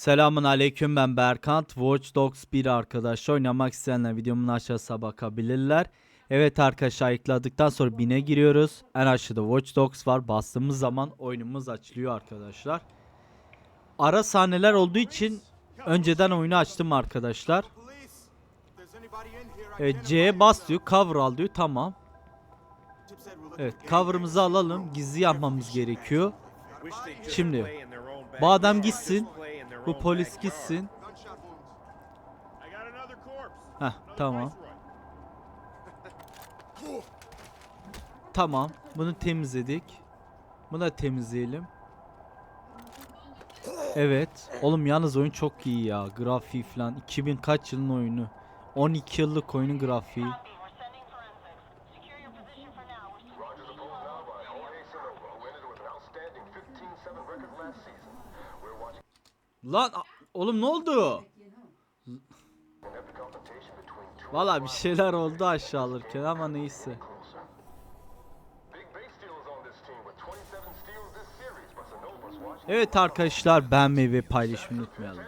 Selamun aleyküm ben Berkant. Watch Dogs 1 arkadaşlar oynamak isteyenler videomun aşağısına bakabilirler. Evet arkadaşlar ayıkladıktan sonra bine giriyoruz. En aşağıda Watch Dogs var. Bastığımız zaman oyunumuz açılıyor arkadaşlar. Ara sahneler olduğu için önceden oyunu açtım arkadaşlar. Evet C'ye bas diyor. Cover al diyor. Tamam. Evet cover'ımızı alalım. Gizli yapmamız gerekiyor. Şimdi bu adam gitsin. Bu polis gitsin. Heh tamam. Tamam. Bunu temizledik. Bunu da temizleyelim. Evet. Oğlum yalnız oyun çok iyi ya. Grafiği falan. 2000 kaç yılın oyunu. 12 yıllık oyunun grafiği. Lan oğlum ne oldu? Valla bir şeyler oldu aşağı alırken ama neyse. closer. Big base steals on this team with 27 steals this series, but Sanova's watching. Evet arkadaşlar beğenmeyi ve paylaşmayı unutmayalım.